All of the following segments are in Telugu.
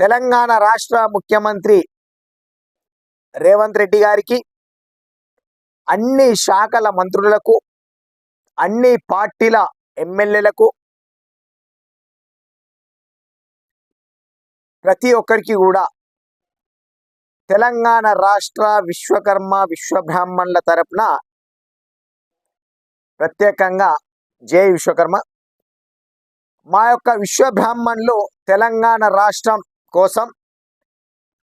తెలంగాణ రాష్ట్ర ముఖ్యమంత్రి రేవంత్ రెడ్డి గారికి అన్ని శాఖల మంత్రులకు అన్ని పార్టీల ఎమ్మెల్యేలకు ప్రతి ఒక్కరికి కూడా తెలంగాణ రాష్ట్ర విశ్వకర్మ విశ్వబ్రాహ్మణుల తరపున ప్రత్యేకంగా జై విశ్వకర్మ. మా యొక్క విశ్వబ్రాహ్మణులు తెలంగాణ రాష్ట్రం కోసం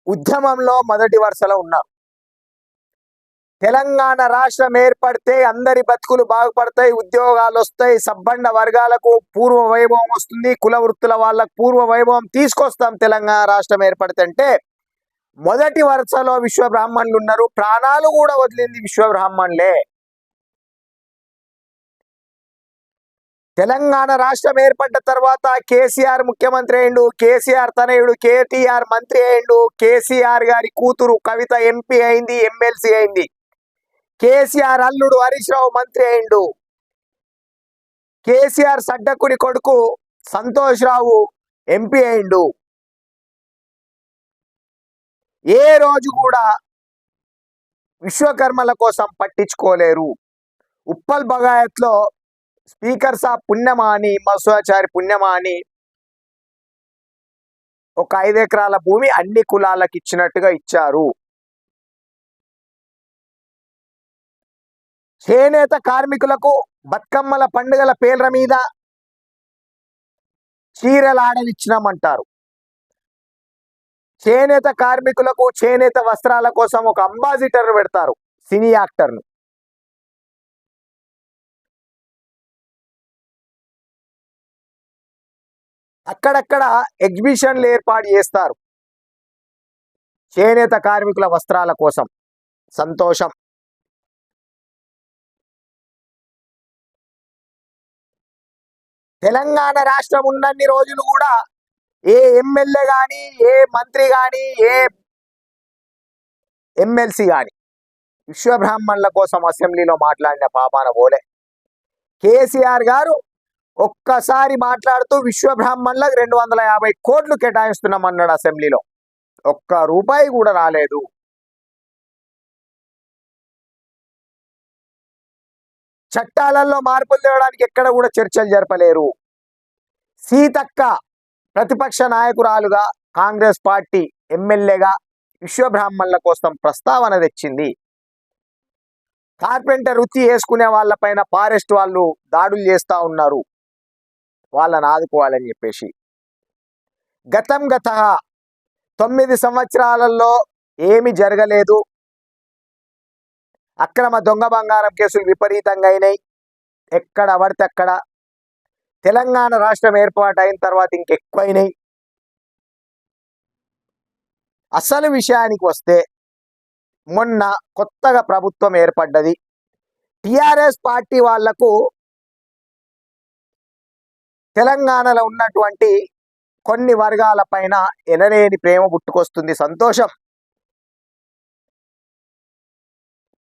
ఉద్యమంలో మొదటి వరుసలో ఉన్నారు తెలంగాణ రాష్ట్రం ఏర్పడితే అందరి బతుకులు బాగుపడతాయి ఉద్యోగాలు వస్తాయి సబ్బండ వర్గాలకు పూర్వ వైభవం వస్తుంది కుల వృత్తుల వాళ్ళకు పూర్వ వైభవం తీసుకొస్తాం తెలంగాణ రాష్ట్రం ఏర్పడితే అంటే. మొదటి వరుసలో విశ్వబ్రాహ్మణులు ఉన్నారు ప్రాణాలు కూడా వదిలింది విశ్వబ్రాహ్మణులే. తెలంగాణ రాష్ట్రం ఏర్పడ్డ తర్వాత కేసీఆర్ ముఖ్యమంత్రి అయిండు కేసీఆర్ తనయుడు కేటీఆర్ మంత్రి అయిండు కేసీఆర్ గారి కూతురు కవిత ఎంపీ అయింది ఎమ్మెల్సీ అయింది. కేసీఆర్ అల్లుడు హరీష్ రావు మంత్రి అయిండు కేసీఆర్ సడ్డకుడి కొడుకు సంతోష్ రావు ఎంపీ అయిండు ఏ రోజు కూడా విశ్వకర్మల కోసం పట్టించుకోలేరు. ఉప్పల్ బగాయత్లో స్పీకర్ సాబ్ పుణ్యమాని మత్స్వాచారి ఒక ఐదు ఎకరాల భూమి అన్ని కులాలకు ఇచ్చినట్టుగా ఇచ్చారు. చేనేత కార్మికులకు బతుకమ్మల పండుగల పేర్ల మీద చీరలాడనిచ్చినామంటారు. చేనేత కార్మికులకు చేనేత వస్త్రాల కోసం ఒక అంబాసిడర్ పెడతారు సినీ యాక్టర్ను. అక్కడక్కడ ఎగ్జిబిషన్లు ఏర్పాటు చేస్తారు. చేనేత కార్మికుల వస్త్రాల కోసం. సంతోషం. తెలంగాణ రాష్ట్రం ఉన్నన్ని రోజులు కూడా ఏ ఎమ్మెల్యే కానీ ఏ మంత్రి కానీ ఏ ఎమ్మెల్సీ కానీ విశ్వబ్రాహ్మణుల కోసం అసెంబ్లీలో మాట్లాడిన పాపాన పోలే కేసీఆర్ గారు ఒక్కసారి మాట్లాడుతూ విశ్వబ్రాహ్మణులకు రెండు వందల యాభై కోట్లు కేటాయిస్తున్నామన్నాడు అసెంబ్లీలో. ఒక్క రూపాయి కూడా రాలేదు. చట్టాలలో మార్పులు తేవడానికి ఎక్కడ కూడా చర్చలు జరపలేరు. సీతక్క ప్రతిపక్ష నాయకురాలుగా కాంగ్రెస్ పార్టీ ఎమ్మెల్యేగా విశ్వబ్రాహ్మణుల కోసం ప్రస్తావన తెచ్చింది. కార్పెంటర్ వృత్తి వేసుకునే వాళ్ళపైన ఫారెస్ట్ వాళ్ళు దాడులు చేస్తా ఉన్నారు. వాళ్ళని ఆదుకోవాలని చెప్పేసి. గతం గత తొమ్మిది సంవత్సరాలలో ఏమి జరగలేదు. అక్రమ దొంగ బంగారం కేసులు విపరీతంగా అయినాయి. ఎక్కడ పడితే అక్కడ. తెలంగాణ రాష్ట్రం ఏర్పాటు అయిన తర్వాత ఇంకెక్కువైనాయి అసలు విషయానికి వస్తే మొన్న కొత్తగా ప్రభుత్వం ఏర్పడ్డది. టిఆర్ఎస్ పార్టీ వాళ్ళకు తెలంగాణలో ఉన్నటువంటి కొన్ని వర్గాల పైన ఎనలేని ప్రేమ పుట్టుకొస్తుంది. సంతోషం.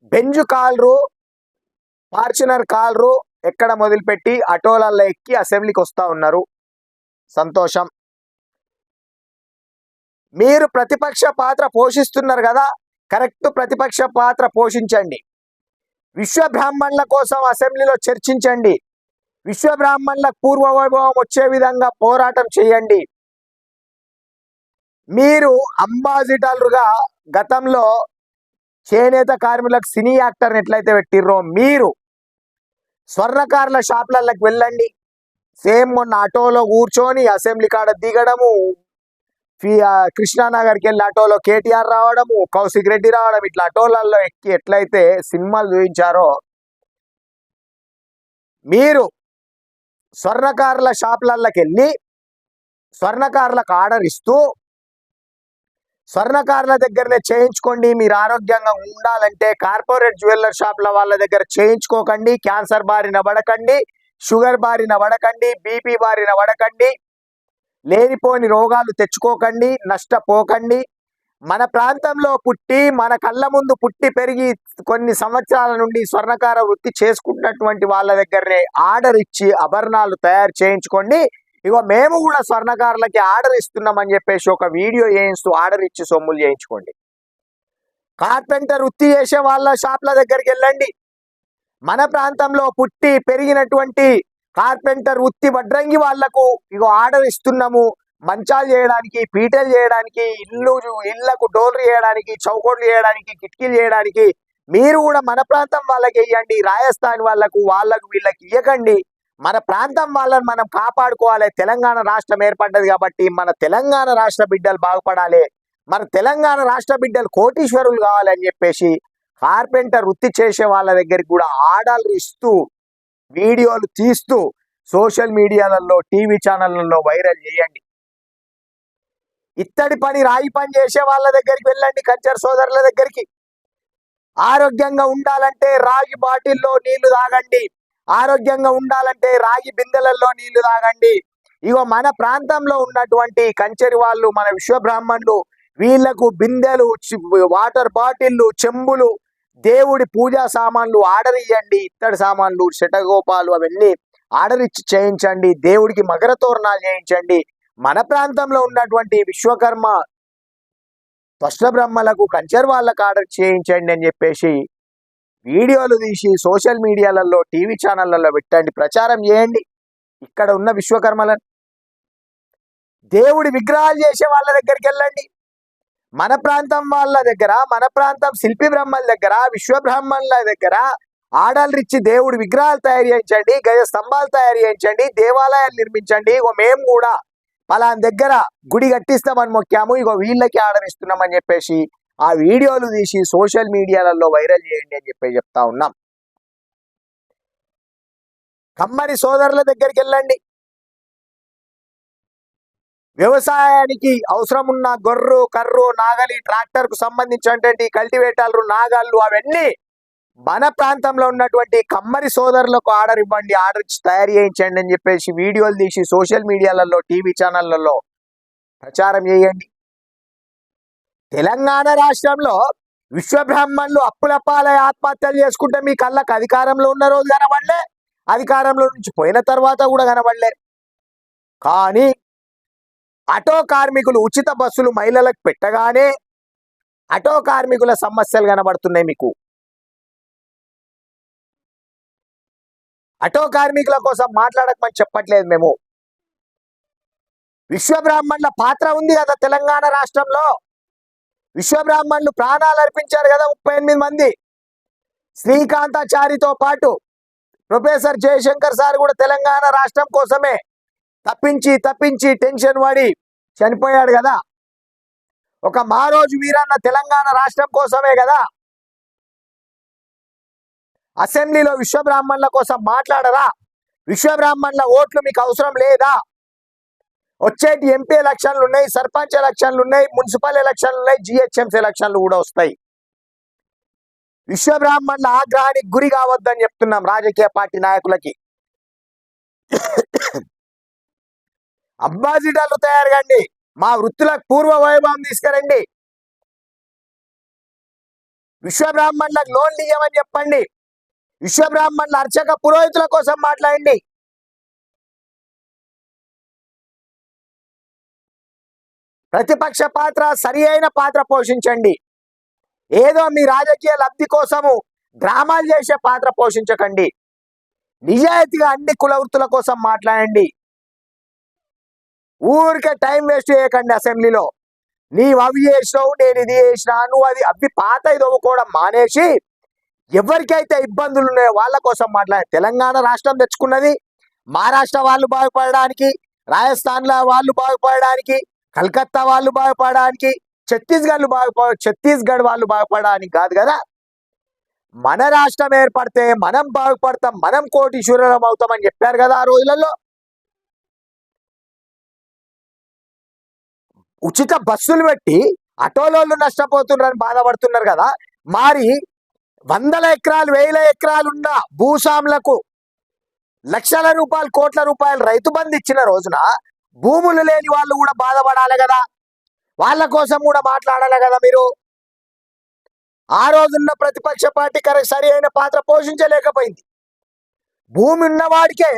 బెంజు కాల్రు ఫార్చునర్ కాల్రు ఎక్కడ మొదలుపెట్టి ఆటోలలో ఎక్కి అసెంబ్లీకి వస్తూ ఉన్నారు. సంతోషం. మీరు ప్రతిపక్ష పాత్ర పోషిస్తున్నారు కదా కరెక్ట్ ప్రతిపక్ష పాత్ర పోషించండి. విశ్వ బ్రాహ్మణుల కోసం అసెంబ్లీలో చర్చించండి. విశ్వ పూర్వవైభవం వచ్చే విధంగా పోరాటం చేయండి. మీరు అంబాసిడర్లుగా గతంలో చేనేత కార్మికులకు సినీ యాక్టర్ని ఎట్లయితే పెట్టిర్రో మీరు స్వర్ణకారుల షాప్లకి వెళ్ళండి. సేమ్ మొన్న ఆటోలో కూర్చొని అసెంబ్లీ కాడ దిగడము ఫీ- కృష్ణానగర్కి వెళ్ళి ఆటోలో కేటీఆర్ రావడము కౌశిక్ రెడ్డి రావడం ఇట్లా ఆటోలలో ఎక్కి ఎట్లయితే సినిమాలు చూపించారో మీరు స్వర్ణకారుల షాపులకి వెళ్ళి స్వర్ణకారులకు ఆర్డర్ ఇస్తూ స్వర్ణకారుల దగ్గరనే చేయించుకోండి మీరు ఆరోగ్యంగా ఉండాలంటే కార్పొరేట్ జ్యువెలర్ షాప్ల వాళ్ళ దగ్గర చేయించుకోకండి క్యాన్సర్ బారిన పడకండి షుగర్ బారిన పడకండి బీపీ బారిన పడకండి లేనిపోని రోగాలు తెచ్చుకోకండి నష్టపోకండి మన ప్రాంతంలో పుట్టి మన కళ్ళ ముందు పుట్టి పెరిగి కొన్ని సంవత్సరాల నుండి స్వర్ణకార వృత్తి చేసుకుంటున్నటువంటి వాళ్ళ దగ్గరనే ఆర్డర్ ఇచ్చి ఆభరణాలు తయారు చేయించుకోండి. ఇగో మేము కూడా స్వర్ణకారులకి ఆర్డర్ ఇస్తున్నామని చెప్పేసి ఒక వీడియో చేయిస్తూ ఆర్డర్ ఇచ్చి సొమ్ములు చేయించుకోండి. కార్పెంటర్ వృత్తి చేసే వాళ్ళ షాప్ల దగ్గరికి వెళ్ళండి. మన ప్రాంతంలో పుట్టి పెరిగినటువంటి కార్పెంటర్ వృత్తి వడ్రంగి వాళ్ళకు ఇగో ఆర్డర్ ఇస్తున్నాము. మంచాలు చేయడానికి పీటలు చేయడానికి ఇల్లు ఇళ్ళకు డోర్లు చేయడానికి చౌకోట్లు చేయడానికి కిటికీలు చేయడానికి మీరు కూడా మన ప్రాంతం వాళ్ళకి ఇవ్వండి రాజస్థాన్ వాళ్ళకు వాళ్ళకు వీళ్ళకి ఇవ్వకండి మన ప్రాంతం వాళ్ళని మనం కాపాడుకోవాలి. తెలంగాణ రాష్ట్రం ఏర్పడ్డది కాబట్టి మన తెలంగాణ రాష్ట్ర బిడ్డలు బాగుపడాలి. మన తెలంగాణ రాష్ట్ర బిడ్డలు కోటీశ్వరులు కావాలని చెప్పేసి కార్పెంటర్ వృత్తి చేసే వాళ్ళ దగ్గరికి కూడా ఆర్డర్లు ఇస్తూ వీడియోలు తీస్తూ సోషల్ మీడియాలలో టీవీ ఛానళ్ళలో వైరల్ చేయండి. ఇత్తడి పని రాయి పని చేసే వాళ్ళ దగ్గరికి వెళ్ళండి కంచర్ సోదరుల దగ్గరికి. ఆరోగ్యంగా ఉండాలంటే రాగి బాటిల్లో నీళ్ళు తాగండి. ఆరోగ్యంగా ఉండాలంటే రాగి బిందెలలో నీళ్ళు తాగండి. ఇగో మన ప్రాంతంలో ఉన్నటువంటి కంచెరి వాళ్ళు మన విశ్వబ్రాహ్మణులు వీళ్ళకు బిందెలు వాటర్ బాటిళ్ళు చెంబులు దేవుడి పూజా సామాన్లు ఆర్డర్ ఇవ్వండి ఇత్తడి సామాన్లు శటగోపాలు అవన్నీ ఆర్డర్ ఇచ్చి చేయించండి. దేవుడికి మగరతోరణాలు చేయించండి. మన ప్రాంతంలో ఉన్నటువంటి విశ్వకర్మ త్వష్ట బ్రహ్మలకు కంచర్ వాళ్ళకు ఆర్డర్ చేయించండి అని చెప్పేసి వీడియోలు తీసి సోషల్ మీడియాలలో టీవీ ఛానళ్ళలో పెట్టండి. ప్రచారం చేయండి. ఇక్కడ ఉన్న విశ్వకర్మలను దేవుడి విగ్రహాలు చేసే వాళ్ళ దగ్గరికి వెళ్ళండి. మన ప్రాంతం వాళ్ళ దగ్గర మన ప్రాంతం శిల్పి బ్రహ్మల దగ్గర విశ్వబ్రహ్మల దగ్గర ఆడాలిచ్చి దేవుడి విగ్రహాలు తయారు చేయించండి. గజ స్తంభాలు తయారు చేయించండి. దేవాలయాలు నిర్మించండి. మేము కూడా అలా దగ్గర గుడి కట్టిస్తామని మొక్కాము. ఇగో వీళ్ళకి ఆర్డర్ ఇస్తున్నామని చెప్పేసి ఆ వీడియోలు తీసి సోషల్ మీడియాలలో వైరల్ చేయండి అని చెప్పి చెప్తా ఉన్నాం. కమ్మరి సోదరుల దగ్గరికి వెళ్ళండి. వ్యవసాయానికి అవసరం ఉన్న గొర్రు కర్రు నాగలి ట్రాక్టర్కు సంబంధించినటువంటి కల్టివేటర్లు నాగాళ్ళు అవన్నీ మన ప్రాంతంలో ఉన్నటువంటి కమ్మరి సోదరులకు ఆర్డర్ ఇవ్వండి ఆర్డర్ ఇచ్చి తయారు చేయించండి అని చెప్పేసి వీడియోలు తీసి సోషల్ మీడియాలలో టీవీ ఛానళ్ళలో ప్రచారం చేయండి. తెలంగాణ రాష్ట్రంలో విశ్వబ్రాహ్మణులు అప్పులపాల ఆత్మహత్యలు చేసుకుంటే మీ కళ్ళకు అధికారంలో ఉన్న రోజు కనబడలే అధికారంలో నుంచి పోయిన తర్వాత కూడా కనబడలే కానీ ఆటో కార్మికులు ఉచిత బస్సులు మహిళలకు పెట్టగానే ఆటో కార్మికుల సమస్యలు కనబడుతున్నాయి మీకు. అటో కార్మికుల కోసం మాట్లాడకమని చెప్పట్లేదు మేము. విశ్వబ్రాహ్మణుల పాత్ర ఉంది కదా తెలంగాణ రాష్ట్రంలో. విశ్వబ్రాహ్మణులు ప్రాణాలు అర్పించారు కదా ముప్పై ఎనిమిది మంది. శ్రీకాంతాచారితో పాటు ప్రొఫెసర్ జయశంకర్ సార్ కూడా తెలంగాణ రాష్ట్రం కోసమే తప్పించి తప్పించి టెన్షన్ పడి చనిపోయాడు కదా. ఒక మారోజు వీరన్న తెలంగాణ రాష్ట్రం కోసమే కదా అసెంబ్లీలో విశ్వబ్రాహ్మణుల కోసం మాట్లాడరా? విశ్వబ్రాహ్మణుల ఓట్లు మీకు అవసరం లేదా? వచ్చేటి ఎంపీ ఎలక్షన్లు ఉన్నాయి సర్పంచ్ ఎలక్షన్లు ఉన్నాయి మున్సిపల్ ఎలక్షన్లు ఉన్నాయి జిహెచ్ఎంసీ ఎలక్షన్లు కూడా వస్తాయి. విశ్వబ్రాహ్మణుల ఆగ్రహానికి గురి కావద్దని చెప్తున్నాం రాజకీయ పార్టీ నాయకులకి. అంబాసిడర్లు తయారు కండి. మా వృత్తులకు పూర్వ వైభవం తీసుకురండి. విశ్వబ్రాహ్మణులకు లోన్లు ఇవ్వమని చెప్పండి. విశ్వబ్రాహ్మణుల అర్చక పురోహితుల కోసం మాట్లాడండి. ప్రతిపక్ష పాత్ర సరి అయిన పాత్ర పోషించండి. ఏదో మీ రాజకీయ లబ్ధి కోసము డ్రామాలు చేసే పాత్ర పోషించకండి. నిజాయితీగా అన్ని కుల వృత్తుల కోసం మాట్లాడండి. ఊరికే టైం వేస్ట్ చేయకండి అసెంబ్లీలో. నీవు అవి చేసినావు నేను ఇది చేసినా నువ్వు అది అవి పాత ఇదవ్వుకోవడం మానేసి ఎవరికైతే ఇబ్బందులు ఉన్నాయో వాళ్ళ కోసం మాట్లాడే తెలంగాణ రాష్ట్రం తెచ్చుకున్నది మహారాష్ట్ర వాళ్ళు బాగుపడడానికి రాజస్థాన్లో వాళ్ళు బాగుపడడానికి కలకత్తా వాళ్ళు బాగుపడడానికి ఛత్తీస్గఢ్ బాగుపడ ఛత్తీస్గఢ్ వాళ్ళు బాగుపడడానికి కాదు కదా? మన రాష్ట్రం ఏర్పడితే మనం బాగుపడతాం మనం కోటీశ్వరం అవుతామని చెప్పారు కదా ఆ రోజులలో? ఉచిత బస్సులు పెట్టి ఆటోలోళ్ళు నష్టపోతున్నారని బాధపడుతున్నారు కదా? మరి వందల ఎకరాలు వేల ఎకరాలు ఉన్న భూస్వాములకు లక్షల రూపాయలు కోట్ల రూపాయలు రైతు బంధు ఇచ్చిన రోజున భూములు లేని వాళ్ళు కూడా బాధపడాలి కదా. వాళ్ళ కోసం కూడా మాట్లాడాలి కదా మీరు. ఆ రోజున్న ప్రతిపక్ష పార్టీ కరెక్ట్ సరి అయిన పాత్ర పోషించలేకపోయింది. భూమి ఉన్నవాడికే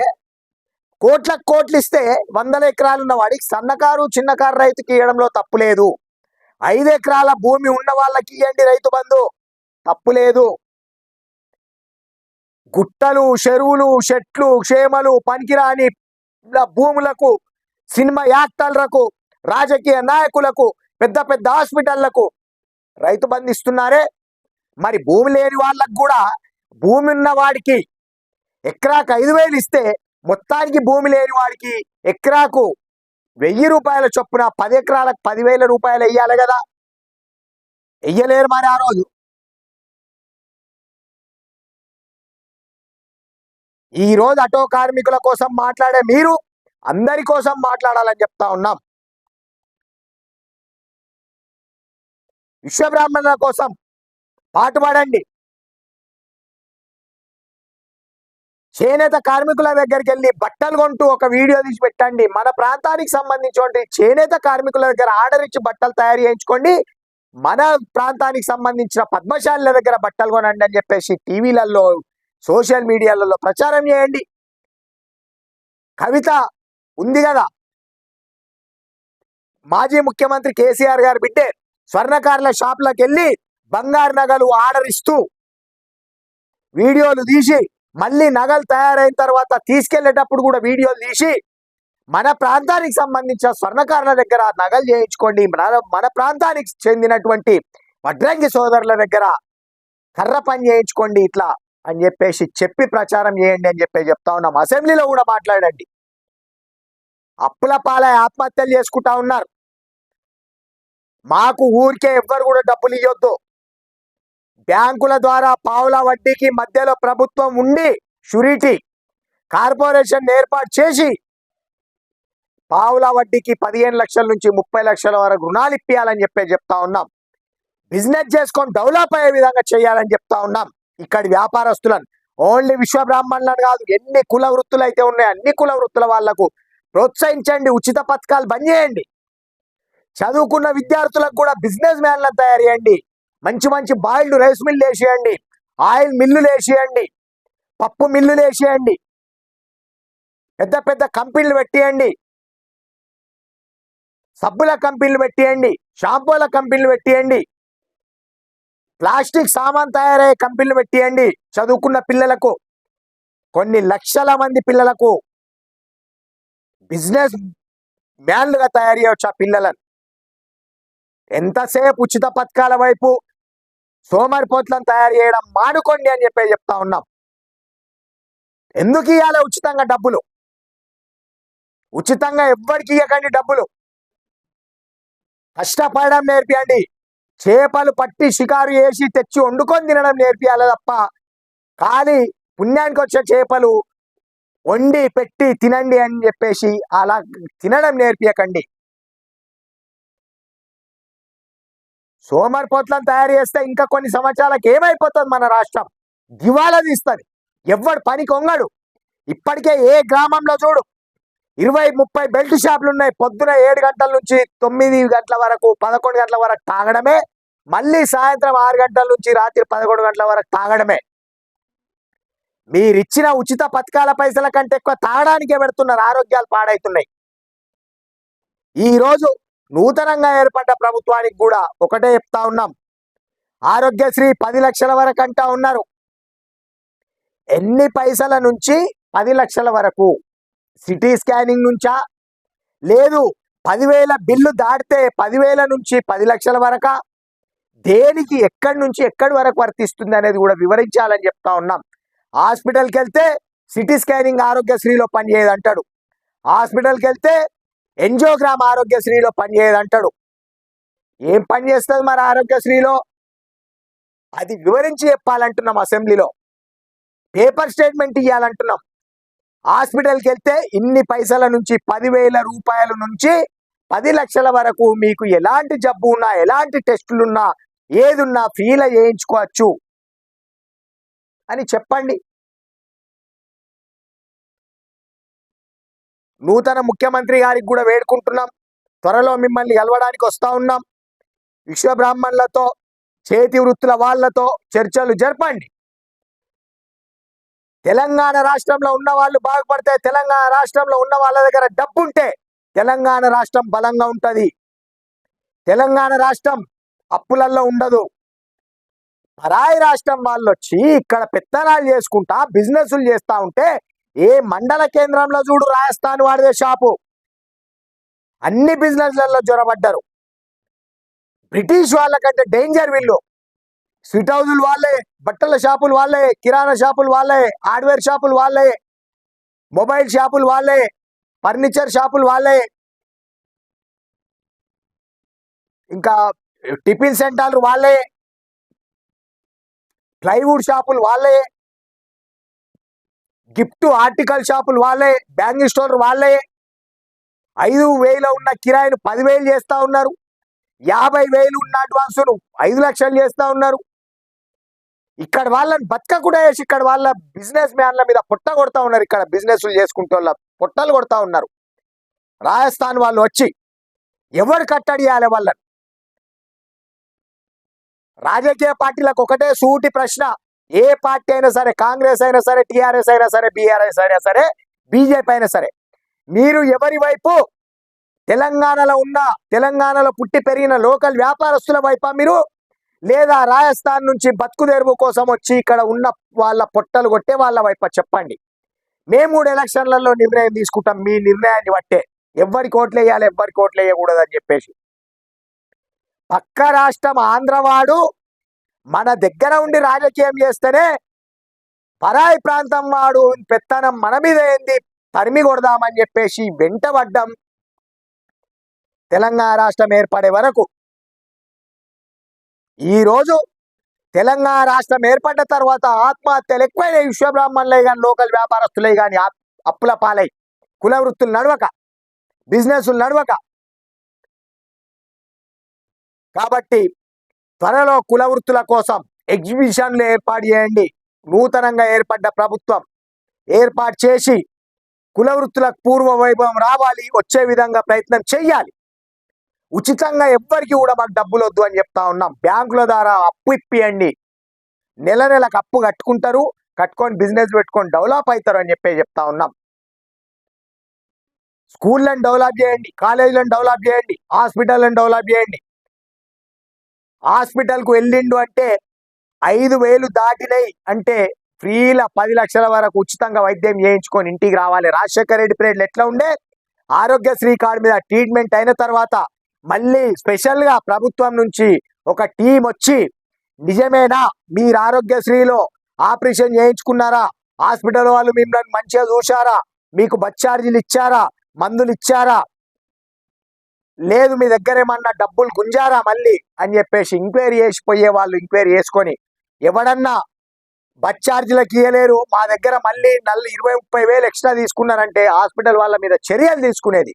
కోట్ల కోట్లు ఇస్తే వందల ఎకరాలు ఉన్నవాడికి సన్నకారు చిన్నకారు రైతుకి ఇవ్వడంలో తప్పు లేదు. ఐదు ఎకరాల భూమి ఉన్న వాళ్ళకి ఇవ్వండి రైతు బంధు. తప్పు లేదు. గుట్టలు చెరువులు చెట్లు క్షేమలు పనికిరాని భూములకు సినిమా యాక్టర్లకు రాజకీయ నాయకులకు పెద్ద పెద్ద హాస్పిటళ్ళకు రైతు బంధు ఇస్తున్నారే? మరి భూమి లేని వాళ్ళకు కూడా భూమి ఉన్న వాడికి ఎకరాకు ఐదు వేలు ఇస్తే మొత్తానికి భూమి లేని వాడికి ఎకరాకు వెయ్యి రూపాయల చొప్పున పది ఎకరాలకు పదివేల రూపాయలు వెయ్యాలి కదా? వెయ్యలేరు మరి ఆ రోజు. ఈ రోజు ఆటో కార్మికుల కోసం మాట్లాడే మీరు అందరి కోసం మాట్లాడాలని చెప్తా ఉన్నాం. విశ్వబ్రాహ్మణుల కోసం పాటుపడండి చేనేత కార్మికుల దగ్గరికి వెళ్ళి బట్టలు కొంటూ ఒక వీడియో తీసి పెట్టండి. మన ప్రాంతానికి సంబంధించిన చేనేత కార్మికుల దగ్గర ఆర్డర్ ఇచ్చి బట్టలు తయారు చేయించుకోండి. మన ప్రాంతానికి సంబంధించిన పద్మశాలల దగ్గర బట్టలు కొనండి అని చెప్పేసి టీవీలలో సోషల్ మీడియాలలో ప్రచారం చేయండి. కవిత ఉంది కదా? మాజీ ముఖ్యమంత్రి కేసీఆర్ గారు బిడ్డే స్వర్ణకారుల షాప్లకు వెళ్ళి బంగారు నగలు ఆర్డర్ ఇస్తూ వీడియోలు తీసి మళ్ళీ నగలు తయారైన తర్వాత తీసుకెళ్ళేటప్పుడు కూడా వీడియోలు తీసి మన ప్రాంతానికి సంబంధించిన స్వర్ణకారుల దగ్గర నగలు చేయించుకోండి. మన మన ప్రాంతానికి చెందినటువంటి వడ్రంగి సోదరుల దగ్గర కర్ర పని చేయించుకోండి ఇట్లా. అని చెప్పేసి చెప్పి ప్రచారం చేయండి అని చెప్పి చెప్తా ఉన్నాం. అసెంబ్లీలో కూడా మాట్లాడండి. అప్పుల పాలై ఆత్మహత్యలు చేసుకుంటా ఉన్నారు. మాకు ఊరికే ఎవ్వరు కూడా డబ్బులు ఇవ్వద్దు బ్యాంకుల ద్వారా పావుల వడ్డీకి మధ్యలో ప్రభుత్వం ఉండి షూరిటీ కార్పొరేషన్ ఏర్పాటు చేసి పావుల వడ్డీకి పదిహేను లక్షల నుంచి ముప్పై లక్షల వరకు రుణాలు ఇప్పియాలని చెప్పి చెప్తా ఉన్నాం. బిజినెస్ చేసుకొని డెవలప్ అయ్యే విధంగా చేయాలని చెప్తా ఉన్నాం. ఇక్కడి వ్యాపారస్తులను. ఓన్లీ విశ్వ బ్రాహ్మణులను కాదు ఎన్ని కుల వృత్తులు అయితే ఉన్నాయో అన్ని కుల వృత్తుల వాళ్ళకు ప్రోత్సహించండి ఉచిత పథకాలు బంద్ చేయండి. చదువుకున్న విద్యార్థులకు కూడా బిజినెస్ మ్యాన్లను తయారు చేయండి. మంచి మంచి బాయిల్డ్ రైస్ మిల్లు వేసేయండి. ఆయిల్ మిల్లులు వేసేయండి. పప్పు మిల్లులు వేసేయండి. పెద్ద పెద్ద కంపెనీలు పెట్టేయండి. సబ్బుల కంపెనీలు పెట్టేయండి. షాంపూల కంపెనీలు పెట్టేయండి. ప్లాస్టిక్ సామాన్ తయారయ్యే కంపెనీలు పెట్టియండి. చదువుకున్న పిల్లలకు కొన్ని లక్షల మంది పిల్లలకు బిజినెస్ మ్యాన్లుగా తయారు చేయవచ్చు ఆ పిల్లలను. ఎంతసేపు ఉచిత పథకాల వైపు సోమరిపోతులను తయారు చేయడం మానుకోండి అని చెప్పి చెప్తా ఉన్నాం. ఎందుకు ఇవ్వాలి ఉచితంగా డబ్బులు? ఉచితంగా ఎవ్వరికి ఇవ్వకండి డబ్బులు. కష్టపడడం నేర్పియండి. చేపలు పట్టి షికారు చేసి తెచ్చి వండుకొని తినడం నేర్పియాలి తప్ప. కానీ పుణ్యానికి వచ్చే చేపలు వండి పెట్టి తినండి అని చెప్పేసి అలా తినడం నేర్పియకండి. సోమరిపోట్లను తయారు చేస్తే ఇంకా కొన్ని సంవత్సరాలకు ఏమైపోతుంది మన రాష్ట్రం? దివాలా తీస్తుంది. ఎవ్వడు పని కొంగడు. ఇప్పటికే ఏ గ్రామంలో చూడు ఇరవై ముప్పై బెల్ట్ షాపులు ఉన్నాయి. పొద్దున ఏడు గంటల నుంచి తొమ్మిది గంటల వరకు పదకొండు గంటల వరకు తాగడమే. మళ్ళీ సాయంత్రం ఆరు గంటల నుంచి రాత్రి పదకొండు గంటల వరకు తాగడమే. మీరిచ్చిన ఉచిత పథకాల పైసల కంటే ఎక్కువ తాగడానికే పెడుతున్నారు. ఆరోగ్యాలు పాడైతున్నాయి. ఈరోజు నూతనంగా ఏర్పడ్డ ప్రభుత్వానికి కూడా ఒకటే చెప్తా ఉన్నాం. ఆరోగ్యశ్రీ పది లక్షల వరకు అంటా ఉన్నారు. ఎన్ని పైసల నుంచి పది లక్షల వరకు? సిటీ స్కానింగ్ నుంచా? లేదు పదివేల బిల్లు దాటితే పదివేల నుంచి పది లక్షల వరక? దేనికి ఎక్కడి నుంచి ఎక్కడి వరకు వర్తిస్తుంది అనేది కూడా వివరించాలని చెప్తా ఉన్నాం. హాస్పిటల్కి వెళ్తే సిటీ స్కానింగ్ ఆరోగ్యశ్రీలో పనిచేయదు అంటాడు హాస్పిటల్కి వెళ్తే ఎంజోగ్రామ్ ఆరోగ్యశ్రీలో పనిచేయదు అంటాడు ఏం పని చేస్తుంది మరి ఆరోగ్యశ్రీలో? అది వివరించి చెప్పాలంటున్నాం అసెంబ్లీలో. పేపర్ స్టేట్మెంట్ ఇవ్వాలంటున్నాం హాస్పిటల్కి వెళ్తే ఇన్ని పైసల నుంచి పదివేల రూపాయల నుంచి పది లక్షల వరకు మీకు ఎలాంటి జబ్బు ఉన్నా ఎలాంటి టెస్టులున్నా ఏదున్నా ఫ్రీలో చేయించుకోవచ్చు. అని చెప్పండి. నూతన ముఖ్యమంత్రి గారికి కూడా వేడుకుంటున్నాం. త్వరలో మిమ్మల్ని కలవడానికి వస్తా ఉన్నాం. విశ్వ బ్రాహ్మణులతో చేతి వృత్తుల వాళ్ళతో చర్చలు జరపండి. తెలంగాణ రాష్ట్రంలో ఉన్న వాళ్ళు బాగుపడితే తెలంగాణ రాష్ట్రంలో ఉన్న వాళ్ళ దగ్గర డబ్బు ఉంటే తెలంగాణ రాష్ట్రం బలంగా ఉంటుంది. తెలంగాణ రాష్ట్రం అప్పులల్లో ఉండదు. పరాయి రాష్ట్రం వాళ్ళు వచ్చి ఇక్కడ పెత్తనాలు చేసుకుంటా బిజినెస్లు చేస్తూ ఉంటే ఏ మండల కేంద్రంలో చూడు రాజస్థాన్ వాడిదే షాపు. అన్ని బిజినెస్లలో జ్వరపడ్డారు బ్రిటిష్ వాళ్ళకంటే డేంజర్ వీళ్ళు. స్వీట్ హౌజులు వాళ్ళే బట్టల షాపులు వాళ్ళే కిరాణా షాపులు వాళ్ళే హార్డ్వేర్ షాపులు వాళ్ళే మొబైల్ షాపులు వాళ్ళే ఫర్నిచర్ షాపులు వాళ్ళే. ఇంకా టిఫిన్ సెంటర్లు వాళ్ళే ప్లైవుడ్ షాపులు వాళ్ళే గిఫ్ట్ ఆర్టికల్ షాపులు వాళ్ళే బ్యాంగిల్ స్టోర్ వాళ్ళే. ఐదు వేలు ఉన్న కిరాయిని పదివేలు చేస్తా ఉన్నారు. యాభై వేలు ఉన్న అడ్వాన్సును ఐదు లక్షలు చేస్తా ఉన్నారు. ఇక్కడ వాళ్ళని బతక కూడా వేసి ఇక్కడ వాళ్ళ బిజినెస్ మ్యాన్ల మీద పొట్ట కొడతా ఉన్నారు. ఇక్కడ బిజినెస్లు చేసుకుంటే వాళ్ళ పొట్టలు కొడతా ఉన్నారు. రాజస్థాన్ వాళ్ళు వచ్చి ఎవరు కట్టడియాలి వాళ్ళని? రాజకీయ పార్టీలకు ఒకటే సూటి ప్రశ్న. ఏ పార్టీ అయినా సరే కాంగ్రెస్ అయినా సరే టిఆర్ఎస్ అయినా సరే బీఆర్ఎస్ అయినా సరే బీజేపీ అయినా సరే మీరు ఎవరి వైపు? తెలంగాణలో ఉన్న తెలంగాణలో పుట్టి పెరిగిన లోకల్ వ్యాపారస్తుల వైపా మీరు? లేదా రాజస్థాన్ నుంచి బతుకుదెరువు కోసం వచ్చి ఇక్కడ ఉన్న వాళ్ళ పొట్టలు కొట్టే వాళ్ళ వైపు చెప్పండి. మేము కూడా ఎలక్షన్లలో నిర్ణయం తీసుకుంటాం. మీ నిర్ణయాన్ని బట్టే. ఎవరి ఓట్లు వేయాలి ఎవరి ఓట్లు వేయకూడదు అని చెప్పేసి. పక్క రాష్ట్రం ఆంధ్రవాడు మన దగ్గర ఉండి రాజకీయం చేస్తేనే పరాయి ప్రాంతం వాడు పెత్తనం మన మీద ఏంది? తరిమి కొడదామని చెప్పేసి వెంటబడ్డం తెలంగాణ రాష్ట్రం ఏర్పడే వరకు ఈ రోజు తెలంగాణ రాష్ట్రం ఏర్పడ్డ తర్వాత ఆత్మహత్యలు ఎక్కువైనాయి. విశ్వబ్రాహ్మణులే కానీ లోకల్ వ్యాపారస్తులే కానీ అప్పుల పాలై కుల వృత్తులు నడవక బిజినెస్లు నడవక. కాబట్టి త్వరలో కుల వృత్తుల కోసం ఎగ్జిబిషన్లు ఏర్పాటు చేయండి. నూతనంగా ఏర్పడ్డ ప్రభుత్వం ఏర్పాటు చేసి కుల వృత్తులకు పూర్వ వైభవం రావాలి వచ్చే విధంగా ప్రయత్నం చెయ్యాలి. ఉచితంగా ఎవ్వరికి కూడా మాకు డబ్బులు వద్దు అని చెప్తా ఉన్నాం. బ్యాంకుల ద్వారా అప్పు ఇప్పియండి. నెల నెలకు అప్పు కట్టుకుంటారు కట్టుకొని బిజినెస్ పెట్టుకొని డెవలప్ అవుతారు అని చెప్పి చెప్తా ఉన్నాం. స్కూళ్ళని డెవలప్ చేయండి కాలేజీలను డెవలప్ చేయండి హాస్పిటల్లను డెవలప్ చేయండి. హాస్పిటల్కు వెళ్ళిండు అంటే ఐదు వేలు దాటినాయి అంటే ఫ్రీల పది లక్షల వరకు ఉచితంగా వైద్యం చేయించుకొని ఇంటికి రావాలి. రాజశేఖర రెడ్డి పీరియడ్లు ఎట్లా ఉండే? ఆరోగ్యశ్రీ కార్డు మీద ట్రీట్మెంట్ అయిన తర్వాత మళ్ళీ స్పెషల్గా ప్రభుత్వం నుంచి ఒక టీం వచ్చి నిజమేనా? మీరు ఆరోగ్యశ్రీలో ఆపరేషన్ చేయించుకున్నారా? హాస్పిటల్ వాళ్ళు మిమ్మల్ని మంచిగా చూశారా? మీకు బస్ ఛార్జీలు ఇచ్చారా? మందులు ఇచ్చారా? లేదు మీ దగ్గర ఏమన్నా డబ్బులు గుంజారా మళ్ళీ? అని చెప్పేసి ఎంక్వైరీ చేసిపోయే వాళ్ళు ఎంక్వైరీ చేసుకొని ఎవడన్నా బస్ ఛార్జీలకు ఇవ్వలేరు మా దగ్గర మళ్ళీ నల్ల ఇరవై ముప్పై వేలు ఎక్స్ట్రా తీసుకున్నారంటే హాస్పిటల్ వాళ్ళ మీద చర్యలు తీసుకునేది.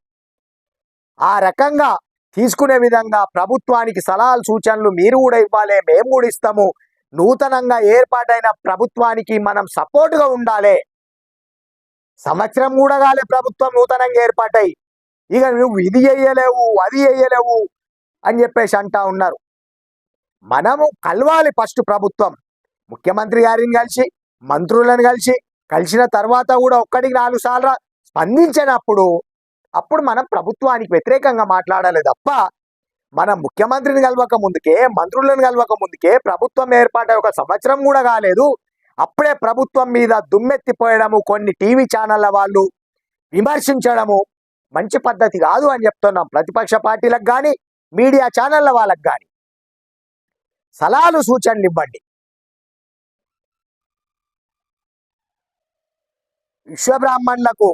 ఆ రకంగా తీసుకునే విధంగా ప్రభుత్వానికి సలహాలు సూచనలు మీరు కూడా ఇవ్వాలి మేము కూడా ఇస్తాము. నూతనంగా ఏర్పాటైన ప్రభుత్వానికి మనం సపోర్ట్గా ఉండాలి. సంవత్సరం కూడా కాలే ప్రభుత్వం నూతనంగా ఏర్పాటై. ఇక నువ్వు ఇది వేయలేవు అది వేయలేవు అని చెప్పేసి అంటా ఉన్నారు. మనము కలవాలి ఫస్ట్ ప్రభుత్వం. ముఖ్యమంత్రి గారిని కలిసి మంత్రులను కలిసి కలిసిన తర్వాత కూడా ఒక్కడికి నాలుగు సార్లు స్పందించినప్పుడు అప్పుడు మనం ప్రభుత్వానికి వ్యతిరేకంగా మాట్లాడాలి తప్ప మనం ముఖ్యమంత్రిని కలవక ముందుకే మంత్రులను కలవక ముందుకే ప్రభుత్వం ఏర్పాటై ఒక సంవత్సరం కూడా కాలేదు. అప్పుడే ప్రభుత్వం మీద దుమ్మెత్తిపోయడము కొన్ని టీవీ ఛానళ్ళ వాళ్ళు విమర్శించడము మంచి పద్ధతి కాదు అని చెప్తున్నాం ప్రతిపక్ష పార్టీలకు కానీ మీడియా ఛానళ్ళ వాళ్ళకు కానీ సలహాలు సూచనలు ఇవ్వండి. విశ్వబ్రాహ్మణులకు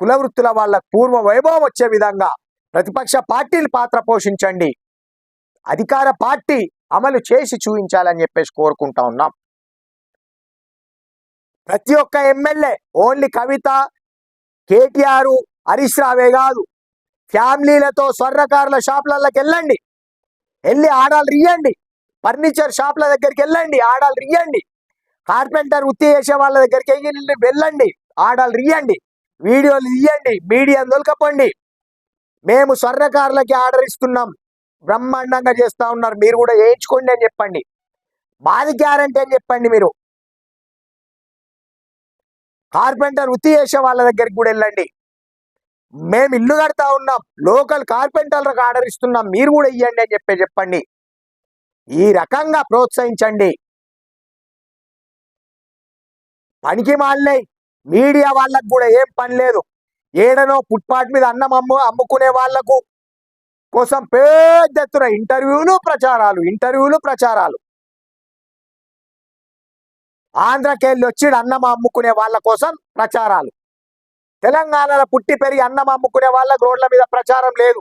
కుల వృత్తుల వాళ్ళ పూర్వ వైభవం వచ్చే విధంగా ప్రతిపక్ష పార్టీలు పాత్ర పోషించండి. అధికార పార్టీ అమలు చేసి చూపించాలని చెప్పేసి కోరుకుంటా ఉన్నాం. ప్రతి ఒక్క ఎమ్మెల్యే ఓన్లీ కవిత కేటీఆర్ హరీష్ రావే కాదు ఫ్యామిలీలతో స్వర్ణకారుల షాపులలోకి వెళ్ళండి. వెళ్ళి ఆడాలు రియండి ఫర్నిచర్ షాప్ల దగ్గరికి వెళ్ళండి ఆడాలు రియండి కార్పెంటర్ వృత్తి చేసే వాళ్ళ దగ్గరికి వెళ్ళి వెళ్ళండి ఆడాలు రియండి వీడియోలు ఇవ్వండి మీడియా దొలకపోండి మేము స్వర్ణకారులకి ఆర్డర్ ఇస్తున్నాం. బ్రహ్మాండంగా చేస్తా ఉన్నారు. మీరు కూడా వేయించుకోండి అని చెప్పండి. మాది గ్యారంటీ అని చెప్పండి మీరు. కార్పెంటర్ వృత్తి చేసే వాళ్ళ దగ్గరికి కూడా వెళ్ళండి. మేము ఇల్లు కడతా ఉన్నాం. లోకల్ కార్పెంటర్లకు ఆర్డర్ ఇస్తున్నాం. మీరు కూడా ఇవ్వండి అని చెప్పి చెప్పండి. ఈ రకంగా ప్రోత్సహించండి. పనికి మాలినాయి మీడియా వాళ్ళకు కూడా ఏం పని లేదు. ఏడనో ఫుట్పాత్ మీద అన్నం అమ్ము అమ్ముకునే వాళ్ళకు కోసం పెద్ద ఎత్తున ఇంటర్వ్యూలు ప్రచారాలు ఇంటర్వ్యూలు ప్రచారాలు. ఆంధ్రకెళ్ళి వచ్చి అన్నం అమ్ముకునే వాళ్ళ కోసం ప్రచారాలు. తెలంగాణలో పుట్టి పెరిగి అన్నం అమ్ముకునే వాళ్ళకు రోడ్ల మీద ప్రచారం లేదు.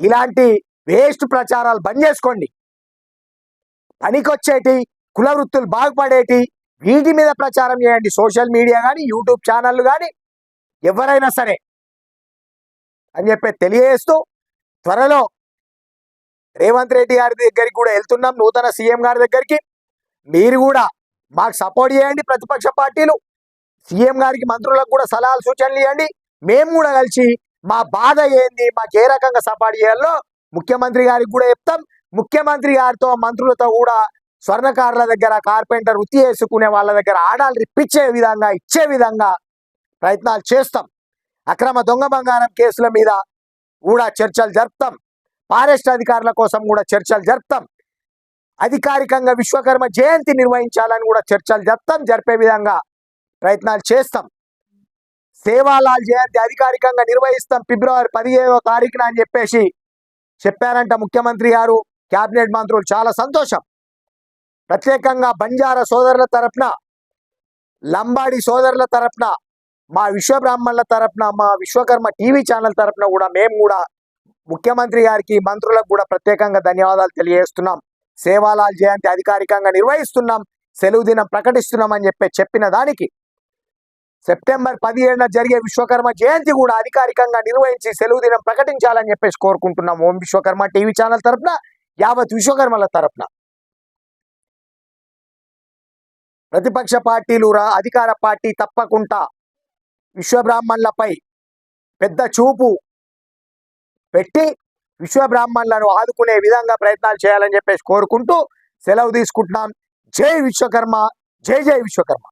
ఇలాంటి వేస్ట్ ప్రచారాలు బంద్ చేసుకోండి. పనికొచ్చేటి కుల వృత్తులు బాగుపడేటి వీటి మీద ప్రచారం చేయండి. సోషల్ మీడియా కానీ యూట్యూబ్ ఛానళ్ళు కానీ ఎవరైనా సరే అని చెప్పి తెలియజేస్తూ త్వరలో రేవంత్ రెడ్డి గారి దగ్గరికి కూడా వెళ్తున్నాం. నూతన సీఎం గారి దగ్గరికి. మీరు కూడా మాకు సపోర్ట్ చేయండి. ప్రతిపక్ష పార్టీలు సీఎం గారికి మంత్రులకు కూడా సలహాలు సూచనలు ఇవ్వండి. మేము కూడా కలిసి మా బాధ ఏంది? మాకు ఏ రకంగా సపోర్ట్ చేయాలో ముఖ్యమంత్రి గారికి కూడా చెప్తాం. ముఖ్యమంత్రి గారితో మంత్రులతో కూడా స్వర్ణకారుల దగ్గర కార్పెంటర్ వృత్తి చేసుకునే వాళ్ళ దగ్గర ఆడాలు ఇప్పించే విధంగా ఇచ్చే విధంగా ప్రయత్నాలు చేస్తాం. అక్రమ దొంగ బంగారం కేసుల మీద కూడా చర్చలు జరుపుతాం. ఫారెస్ట్ అధికారుల కోసం కూడా చర్చలు జరుపుతాం. అధికారికంగా విశ్వకర్మ జయంతి నిర్వహించాలని కూడా చర్చలు జరుపుతాం. జరిపే విధంగా ప్రయత్నాలు చేస్తాం. సేవాలాల్ జయంతి అధికారికంగా నిర్వహిస్తాం. ఫిబ్రవరి పదిహేనో తారీఖున అని చెప్పేసి చెప్పారంట ముఖ్యమంత్రి గారు. క్యాబినెట్ మంత్రులు చాలా సంతోషం. ప్రత్యేకంగా బంజారా సోదరుల తరపున లంబాడి సోదరుల తరపున మా విశ్వబ్రాహ్మణుల తరపున మా విశ్వకర్మ టీవీ ఛానల్ తరపున కూడా మేము కూడా ముఖ్యమంత్రి గారికి మంత్రులకు కూడా ప్రత్యేకంగా ధన్యవాదాలు తెలియజేస్తున్నాం. సేవాలాల్ జయంతి అధికారికంగా నిర్వహిస్తున్నాం. సెలవు దినం ప్రకటిస్తున్నాం అని చెప్పి చెప్పిన దానికి సెప్టెంబర్ పదిహేడున జరిగే విశ్వకర్మ జయంతి కూడా అధికారికంగా నిర్వహించి సెలవు దినం ప్రకటించాలని చెప్పేసి కోరుకుంటున్నాం. ఓం విశ్వకర్మ టీవీ ఛానల్ తరపున యావత్ విశ్వకర్మల తరపున. ప్రతిపక్ష పార్టీలురా అధికార పార్టీ తప్పకుండా. విశ్వబ్రాహ్మణులపై పెద్ద చూపు పెట్టి విశ్వబ్రాహ్మణులను ఆదుకునే విధంగా ప్రయత్నాలు చేయాలని చెప్పేసి కోరుకుంటూ సెలవు తీసుకుంటున్నాం. జై విశ్వకర్మ జై జై విశ్వకర్మ.